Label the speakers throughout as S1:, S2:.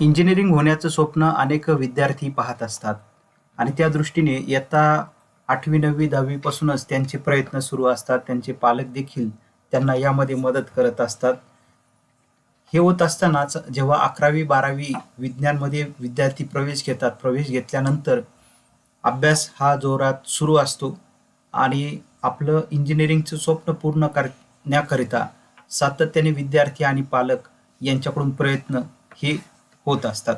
S1: Engineering होण्याचं स्वप्न अनेक विद्यार्थी पाहत असतात. आणि त्या दृष्टीने इयत्ता आठवी नववी दहावीपासूनच त्यांचे प्रयत्न सुरू असतात. त्यांचे पालक देखील त्यांना यामध्ये मदत करत असतात. हे होत असतानाच जेव्हा अकरावी बारावी विज्ञानमध्ये विद्यार्थी प्रवेश घेतात प्रवेश घेतल्यानंतर अभ्यास हा जोरात सुरू असतो आणि आपलं इंजिनिअरिंगचं स्वप्न पूर्ण करण्याकरिता सातत्याने विद्यार्थी आणि पालक यांच्याकडून प्रयत्न हे होत असतात.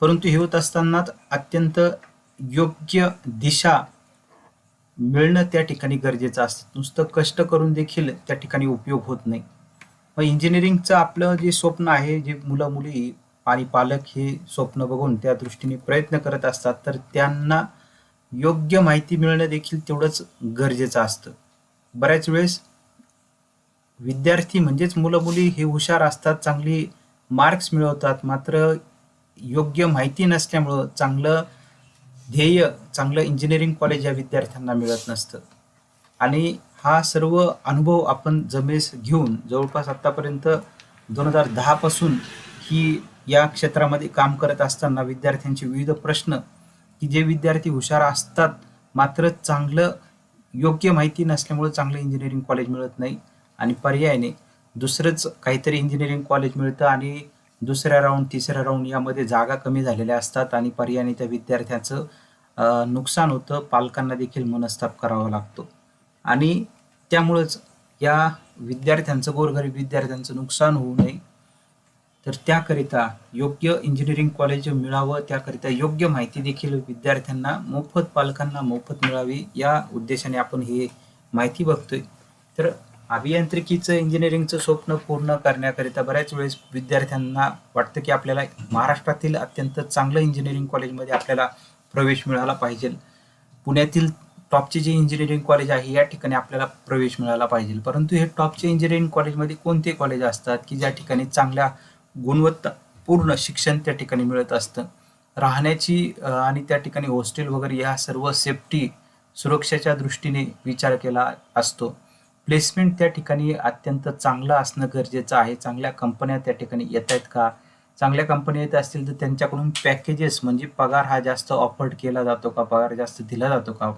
S1: परंतु हे होत असतानाच अत्यंत योग्य दिशा मिळणं त्या ठिकाणी गरजेचं असतं. नुसतं कष्ट करून देखील त्या ठिकाणी उपयोग होत नाही. मग इंजिनिअरिंगचं आपलं जे स्वप्न आहे जे मुलं मुली आणि पालक हे स्वप्न बघून त्या दृष्टीने प्रयत्न करत असतात तर त्यांना योग्य माहिती मिळणं देखील तेवढंच गरजेचं असतं. बऱ्याच वेळेस विद्यार्थी म्हणजेच मुलं मुली हे हुशार असतात चांगली मार्क्स मिळवतात. मात्र योग्य माहिती नसल्यामुळं चांगलं ध्येय चांगलं इंजिनिअरिंग कॉलेज या विद्यार्थ्यांना मिळत नसतं. आणि हा सर्व अनुभव आपण जमेस घेऊन जवळपास आत्तापर्यंत दोन हजार दहापासून ही या क्षेत्रामध्ये काम करत असताना विद्यार्थ्यांचे विविध प्रश्न की जे विद्यार्थी हुशार असतात मात्र चांगलं योग्य माहिती नसल्यामुळे चांगलं इंजिनिअरिंग कॉलेज मिळत नाही. आणि पर्यायाने दुसरंच काहीतरी इंजिनिअरिंग कॉलेज मिळतं आणि दुसऱ्या राऊंड तिसऱ्या राऊंड यामध्ये जागा कमी झालेल्या असतात आणि पर्यायाने त्या विद्यार्थ्याचं नुकसान होतं. पालकांना देखील मनस्ताप करावा लागतो. आणि त्यामुळंच या विद्यार्थ्यांचं गोरगरीब विद्यार्थ्यांचं नुकसान होऊ नये. तर त्याकरिता योग्य इंजिनिअरिंग कॉलेज मिळावं त्याकरिता योग्य माहिती देखील विद्यार्थ्यांना मोफत पालकांना मोफत मिळावी या उद्देशाने आपण हे माहिती बघतोय. तर अभियांत्रिकीचं इंजिनिअरिंगचं स्वप्न पूर्ण करण्याकरिता बऱ्याच वेळेस विद्यार्थ्यांना वाटतं की आपल्याला महाराष्ट्रातील अत्यंत चांगलं इंजिनिअरिंग कॉलेजमध्ये आपल्याला प्रवेश मिळाला पाहिजे. पुण्यातील टॉपचे जे इंजिनिअरिंग कॉलेज आहे या ठिकाणी आपल्याला प्रवेश मिळाला पाहिजे. परंतु हे टॉपचे इंजिनिअरिंग कॉलेजमध्ये कोणते कॉलेज असतात की ज्या ठिकाणी चांगल्या गुणवत्तापूर्ण शिक्षण त्या ठिकाणी मिळत असतं? राहण्याची आणि त्या ठिकाणी हॉस्टेल वगैरे या सर्व सेफ्टी सुरक्षेच्या दृष्टीने विचार केला असतो. प्लेसमेंट त्या ठिकाणी अत्यंत चांगलं असणं गरजेचं आहे. चांगल्या कंपन्या त्या ठिकाणी येत आहेत का? चांगल्या कंपन्या येत असतील तर त्यांच्याकडून पॅकेजेस म्हणजे पगार हा जास्त ऑफर्ड केला जातो का? पगार जास्त दिला जातो का?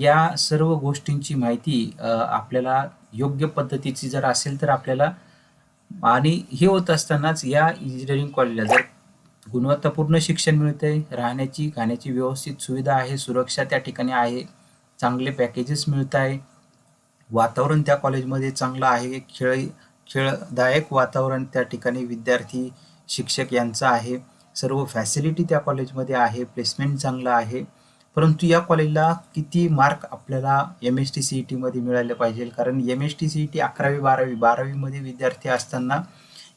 S1: या सर्व गोष्टींची माहिती आपल्याला योग्य पद्धतीची जर असेल तर आपल्याला आणि हे होत असतानाच या इंजिनिअरिंग कॉलेजला जर गुणवत्तापूर्ण शिक्षण मिळते राहण्याची खाण्याची व्यवस्थित सुविधा आहे सुरक्षा त्या ठिकाणी आहे चांगले पॅकेजेस मिळत आहे वातावरण त्या कॉलेजमध्ये चांगलं आहे. खेळ खेळदायक वातावरण त्या ठिकाणी विद्यार्थी शिक्षक यांचं आहे. सर्व फॅसिलिटी त्या कॉलेजमध्ये आहे. प्लेसमेंट चांगलं आहे. परंतु या कॉलेजला किती मार्क आपल्याला M S T C E टीमध्ये मिळाले पाहिजे? कारण M S T C E T अकरावी बारावी बारावीमध्ये विद्यार्थी असताना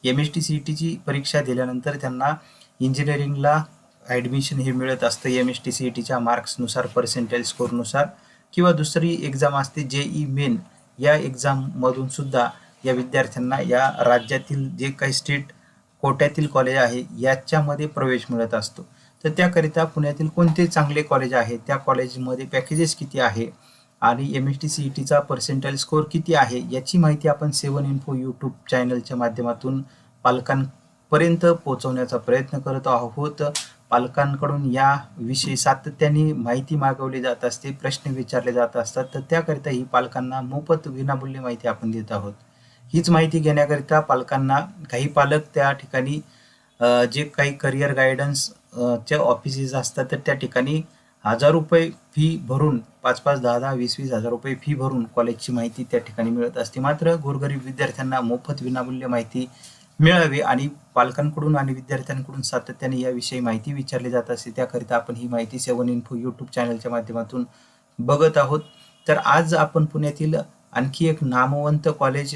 S1: M S T C E टीची परीक्षा दिल्यानंतर त्यांना इंजिनिअरिंगला ॲडमिशन हे मिळत असतं. M S T C E टीच्या मार्क्सनुसार पर्सेंटेज स्कोरनुसार किंवा दुसरी एक्झाम असते जे ई मेन या एक्झाममधून सुद्धा या विद्यार्थ्यांना या राज्यातील जे काही स्टेट कोट्यातील कॉलेज आहे याच्यामध्ये प्रवेश मिळत असतो. तर त्याकरिता पुण्यातील कोणते चांगले कॉलेज आहे त्या कॉलेजमध्ये पॅकेजेस किती आहे आणि M S T C E टीचा पर्सेंटाईल स्कोअर किती आहे याची माहिती आपण सेवन इन्फो यूट्यूब चॅनलच्या माध्यमातून पालकांपर्यंत पोहोचवण्याचा प्रयत्न करत आहोत. पालकांकडून या विषयी सातत्याने माहिती मागवली जात असते प्रश्न विचारले जात असतात. तर त्याकरिता ही पालकांना मोफत विनामूल्य माहिती आपण देत आहोत. हीच माहिती घेण्याकरिता पालकांना काही पालक त्या ठिकाणी जे काही करिअर गायडन्स च्या ऑफिसेस असतात तर त्या ठिकाणी हजार रुपये फी भरून पाच पाच दहा दहा वीस वीस हजार रुपये फी भरून कॉलेजची माहिती त्या ठिकाणी मिळत असते. मात्र गोरगरीब विद्यार्थ्यांना मोफत विनामूल्य माहिती मिळावी आणि पालकांकडून आणि विद्यार्थ्यांकडून सातत्याने याविषयी माहिती विचारली जात असते त्याकरिता आपण ही माहिती सेवन इन्फो यूट्यूब चॅनलच्या माध्यमातून बघत आहोत. तर आज आपण पुण्यातील आणखी एक नामवंत कॉलेज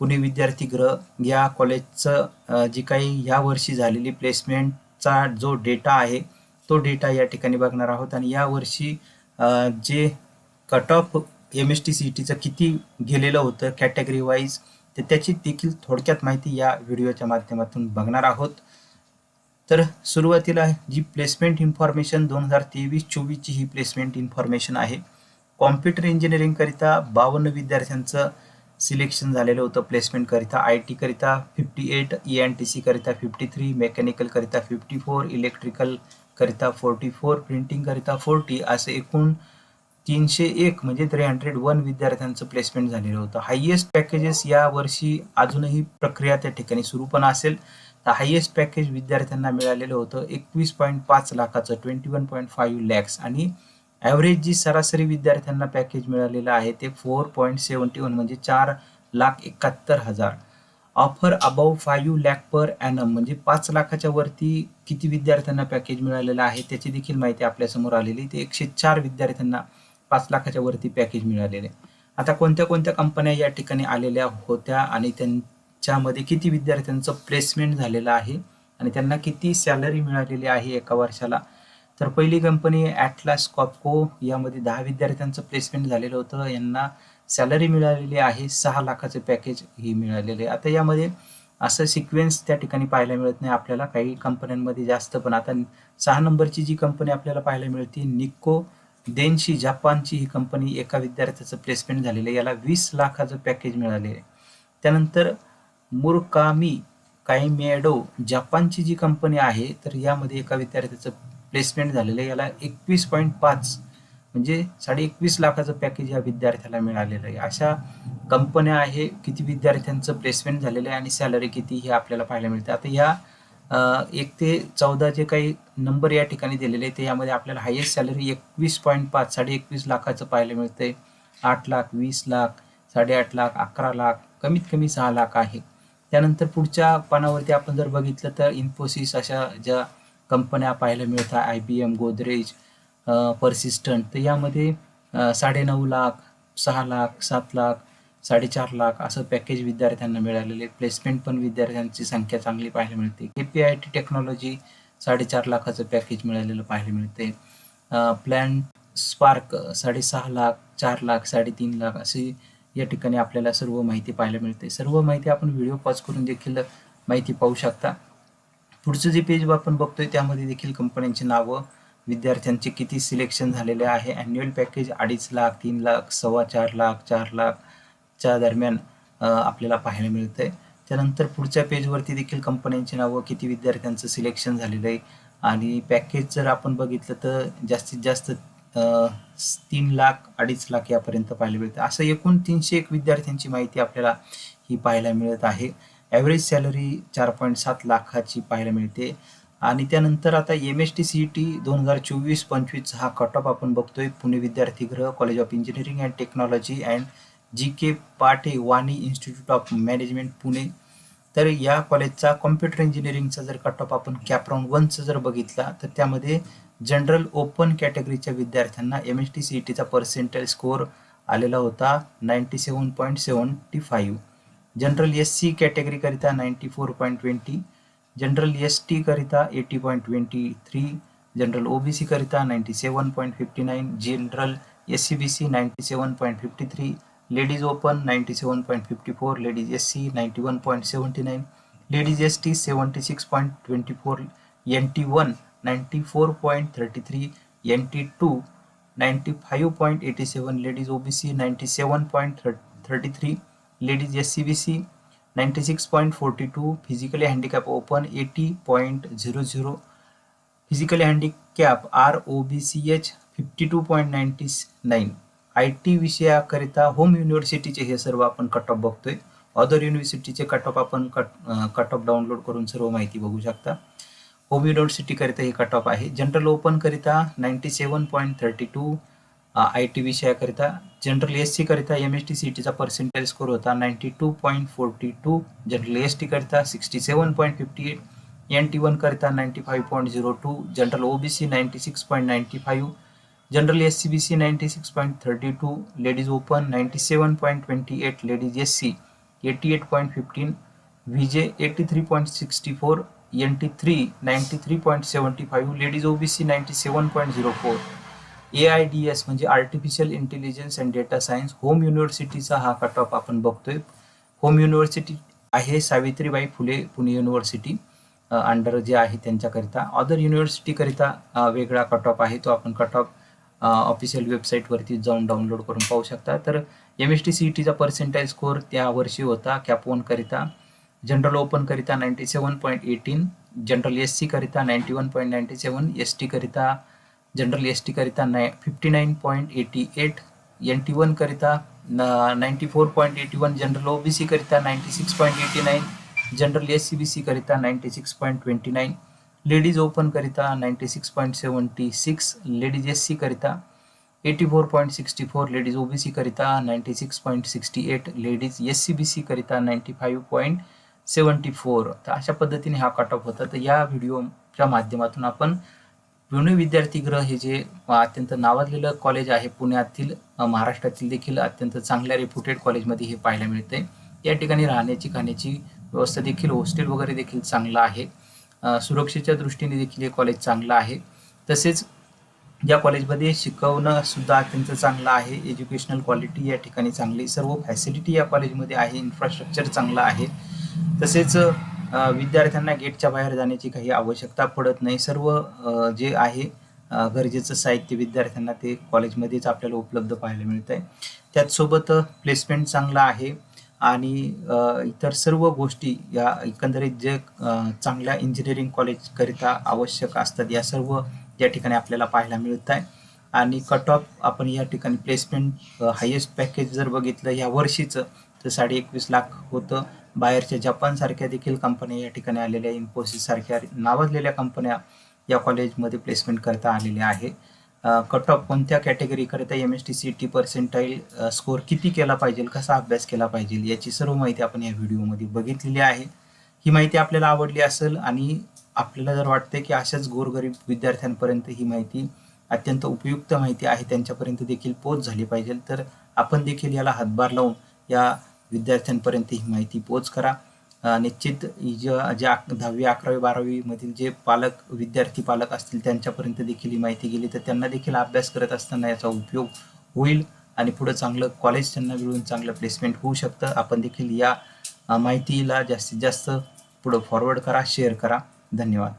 S1: पुणे विद्यार्थी गृह या कॉलेजचं जी काही या वर्षी झालेली प्लेसमेंटचा जो डेटा आहे तो डेटा या ठिकाणी बघणार आहोत. आणि यावर्षी जे cut off M S T C टीचं किती गेलेलं होतं कॅटेगरी वाईज तर त्याची देखील थोडक्यात माहिती या व्हिडिओच्या माध्यमातून बघणार आहोत. तर सुरुवातीला जी प्लेसमेंट इन्फॉर्मेशन दोन हजार तेवीस चोवीसची ही प्लेसमेंट इन्फॉर्मेशन आहे कॉम्प्युटर इंजिनिअरिंगकरिता बावन्न विद्यार्थ्यांचं सिलेक्शन झालेलं होतं प्लेसमेंटकरिता I टीकरिता fifty eight E N T सीकरिता fifty three मेकॅनिकलकरिता फिफ्टी फोर इलेक्ट्रिकलकरिता फोर्टी फोर प्रिंटिंगकरिता फोर्टी असे एकूण तीनशे एक म्हणजे थ्री हंड्रेड वन विद्यार्थ्यांचं प्लेसमेंट झालेलं होतं. हायएस्ट पॅकेजेस या वर्षी अजूनही प्रक्रिया त्या ठिकाणी सुरू पण असेल. तर हायएस्ट पॅकेज विद्यार्थ्यांना मिळालेलं होतं एकवीस पॉईंट पाच लाखाचं twenty one point five lakhs आणि ॲव्हरेज जी सरासरी विद्यार्थ्यांना पॅकेज मिळालेलं आहे ते फोर पॉईंट सेवन्टी वन म्हणजे चार लाख एकाहत्तर हजार. Offer above five lakh per annum म्हणजे पाच लाखाच्या वरती किती विद्यार्थ्यांना पॅकेज मिळालेलं आहे त्याची देखील माहिती आपल्यासमोर आलेली. ते एकशे चार विद्यार्थ्यांना पाच लाखाच्या वरती पॅकेज मिळालेले. आता कोणत्या कोणत्या कंपन्या या ठिकाणी आलेल्या होत्या आणि त्यांच्यामध्ये किती विद्यार्थ्यांचं प्लेसमेंट झालेलं आहे आणि त्यांना किती सॅलरी मिळालेली आहे एका वर्षाला? तर पहिली कंपनी ॲटलास कॉपको यामध्ये दहा विद्यार्थ्यांचं प्लेसमेंट झालेलं होतं. यांना सॅलरी मिळालेली आहे. सहा लाखाचे पॅकेज ही मिळालेले. आहे आता यामध्ये असं सिक्वेन्स त्या ठिकाणी पाहायला मिळत नाही आपल्याला. काही कंपन्यांमध्ये जास्त पण आता सहा नंबरची जी कंपनी आपल्याला पाहायला मिळते निक्को देनशी जपानची ही कंपनी एका विद्यार्थ्याचं प्लेसमेंट झालेलं आहे. याला वीस लाखाचं पॅकेज मिळाले आहे. त्यानंतर मुरकामी कायमेडो जपानची जी कंपनी आहे तर यामध्ये एका विद्यार्थ्याचं प्लेसमेंट झालेलं आहे. याला एकवीस पॉईंट पाच म्हणजे साडे एकवीस लाखाचं पॅकेज या विद्यार्थ्याला मिळालेलं आहे. अशा कंपन्या आहे किती विद्यार्थ्यांचं प्लेसमेंट झालेलं आहे आणि सॅलरी किती हे आपल्याला पाहायला मिळते. आता या एक ते चौदा जे काही नंबर या ठिकाणी दिलेले आहेत ते यामध्ये आपल्याला हायेस्ट सॅलरी एकवीस पॉईंट पाच साडे एकवीस लाखाचं पाहायला मिळतंय. आठ लाख वीस लाख साडेआठ लाख अकरा लाख कमीत कमी सहा लाख आहे. त्यानंतर पुढच्या पानावरती आपण जर बघितलं तर इन्फोसिस अशा ज्या कंपन्या पाहायला मिळतात I B M Godrej Persistent तर यामध्ये साडेनऊ लाख सहा लाख सात लाख साडेचार लाख असं पॅकेज विद्यार्थ्यांना मिळालेले. प्लेसमेंट पण विद्यार्थ्यांची संख्या चांगली पाहायला मिळते. K P I T technology साडेचार लाखाचं पॅकेज मिळालेलं पाहायला मिळते. प्लॅन स्पार्क साडेसहा लाख चार लाख साडेतीन लाख अशी या ठिकाणी आपल्याला सर्व माहिती पाहायला मिळते. सर्व माहिती आपण व्हिडिओ पॉज करून देखील माहिती पाहू शकता. पुढचं जे पेज आपण बघतोय त्यामध्ये देखील कंपन्यांची नावं विद्यार्थ्यांचे किती सिलेक्शन झालेले आहे. ॲन्युअल पॅकेज अडीच लाख तीन लाख सव्वा चार लाख चार लाख च्या दरम्यान आपल्याला पाहायला मिळतं आहे त्यानंतर पुढच्या पेजवरती देखील कंपन्यांची नावं किती विद्यार्थ्यांचं सिलेक्शन झालेलं आहे. आणि पॅकेज जर आपण बघितलं तर जास्तीत जास्त तीन लाख अडीच लाख यापर्यंत पाहायला मिळतं. असं एकूण तीनशे एक विद्यार्थ्यांची माहिती आपल्याला ही पाहायला मिळत आहे. ॲव्हरेज सॅलरी चार पॉईंट सात लाखाची पाहायला मिळते. आणि त्यानंतर आता M S T C E T दोन हजार चोवीस पंचवीस हा कट ऑफ आपण बघतोय. Pune Vidyarthigriha college of engineering and technology and G K Pate Wani institute of management Pune. तर या कॉलेजचा कॉम्प्युटर इंजिनिअरिंगचा जर कट ऑफ आपण कॅपराऊंड वनचं जर बघितला तर त्यामध्ये जनरल ओपन कॅटेगरीच्या विद्यार्थ्यांना M S T C E टीचा पर्सेंटेज स्कोअर आलेला होता ninety seven point seventy five general S C कॅटेगरीकरिता ninety four point twenty general S टीकरिता eighty point twenty three general O B सीकरिता ninety seven point fifty nine general S C B C ninety seven point fifty three ladies open ninety seven point fifty four ladies S C ninety one point seventy nine ladies S T seventy six point twenty four N T one ninety four point thirty three N T two ninety five point eighty seven ladies O B C ninety seven point thirty three ladies S C B C ninety six point forty two physically handicap open eighty point zero zero physically handicap R O B C H fifty two point ninety nine. I T विषयाकरिता home युनिव्हर्सिटीचे हे सर्व आपण cut of बघतोय. Other युनिव्हर्सिटीचे cut off आपण cut cut off download करून सर्व माहिती बघू शकता. होम युनिव्हर्सिटीकरिता हे कट ऑफ आहे. General ओपनकरिता ninety seven point thirty two I T विषयाकरिता. General S सीकरिता एम एस टी सी टीचा पर्सेंटेज स्कोर होता ninety two point forty two general S टीकरिता sixty seven point fifty eight N T वनकरिता ninety five point zero two general O B C ninety six point ninety five general S C B C ninety six point thirty two ladies open ninety seven point twenty eight ladies S C eighty eight point fifteen V J eighty three point sixty four N T three ninety three point seventy five ladies O B C ninety seven point zero four A I D S म्हणजे artificial intelligence and data science home युनिव्हर्सिटीचा हा cut off आपण बघतोय. Home university आहे Savitribai Phule Pune university under जे आहे त्यांच्याकरिता. Other युनिव्हर्सिटीकरिता वेगळा cut off आहे तो आपण कट ऑफ ऑफिशियल वेबसाईटवरती जाऊन डाउनलोड करून पाहू शकता. तर M S T C E टीचा पर्सेंटाईल स्कोअर त्या वर्षी होता कॅप ओनकरिता general ओपनकरिता ninety seven point eighteen general S सीकरिता ninety one point ninety seven S टीकरिता general S टीकरिता nine fifty nine point eighty eight N T वनकरिता ninety four point eighty one general O B सीकरिता ninety six point eighty nine general S C B सीकरिता ninety six point twenty nine ladies ओपनकरिता ninety six point seventy six ladies S सीकरिता eighty four point sixty four ladies O B सीकरिता ninety six point sixty eight ladies S C B सीकरिता ninety five point seventy four तर अशा पद्धतीने हा cut of होता. तर या व्हिडिओच्या माध्यमातून आपण पुणे विद्यार्थीगृह हे जे अत्यंत नावाजलेलं कॉलेज आहे पुण्यातील महाराष्ट्रातील देखील अत्यंत चांगल्या रेप्युटेड कॉलेजमध्ये हे पाहायला मिळते या ठिकाणी राहण्याची खाण्याची व्यवस्था देखील हॉस्टेल वगैरे देखील चांगलं आहे. सुरक्षेच्या दृष्टीने देखील हे कॉलेज चांगलं आहे. तसेच या कॉलेजमध्ये शिकवणं सुद्धा अत्यंत चांगलं आहे. एज्युकेशनल क्वालिटी या ठिकाणी चांगली सर्व फॅसिलिटी या कॉलेजमध्ये आहे. इन्फ्रास्ट्रक्चर चांगलं आहे. तसेच विद्यार्थ्यांना गेटच्या बाहेर जाण्याची काही आवश्यकता पडत नाही. सर्व जे आहे गरजेचं साहित्य विद्यार्थ्यांना ते कॉलेजमध्येच आपल्याला उपलब्ध पाहायला मिळतं आहे त्याचसोबत प्लेसमेंट चांगलं आहे. आणि इतर सर्व गोष्टी या एकंदरीत जे चांगल्या इंजिनिअरिंग कॉलेजकरिता आवश्यक असतात या सर्व या ठिकाणी आपल्याला पाहायला मिळत आहे. आणि कट ऑफ आपण या ठिकाणी प्लेसमेंट हायेस्ट पॅकेज जर बघितलं या वर्षीचं तर साडे एकवीस लाख होतं. बाहेरच्या जपानसारख्या देखील कंपन्या या ठिकाणी आलेल्या इन्फोसिससारख्या नावाजलेल्या कंपन्या या कॉलेजमध्ये प्लेसमेंट करता आलेल्या आहे. कट ऑफ कोणत्या कॅटेगरीकरिता M S T C T percentile score किती केला पाहिजे कसा अभ्यास केला पाहिजे याची सर्व माहिती आपण या व्हिडिओमध्ये बघितलेली आहे. ही माहिती आपल्याला आवडली असेल आणि आपल्याला जर वाटते की अशाच गोरगरीब विद्यार्थ्यांपर्यंत ही माहिती अत्यंत उपयुक्त माहिती आहे त्यांच्यापर्यंत देखील पोच झाली पाहिजे तर आपण देखील याला हातभार लावून या विद्यार्थ्यांपर्यंत ही माहिती पोच करा. निश्चित जे ज्या ज्या दहावी अकरावी बारावीमधील जे पालक विद्यार्थी पालक असतील त्यांच्यापर्यंत देखील ही माहिती गेली. तर त्यांना देखील अभ्यास करत असताना याचा उपयोग होईल आणि पुढं चांगलं कॉलेज त्यांना मिळून चांगलं प्लेसमेंट होऊ शकतं. आपण देखील या माहितीला जास्तीत जास्त पुढं फॉरवर्ड करा शेअर करा. धन्यवाद.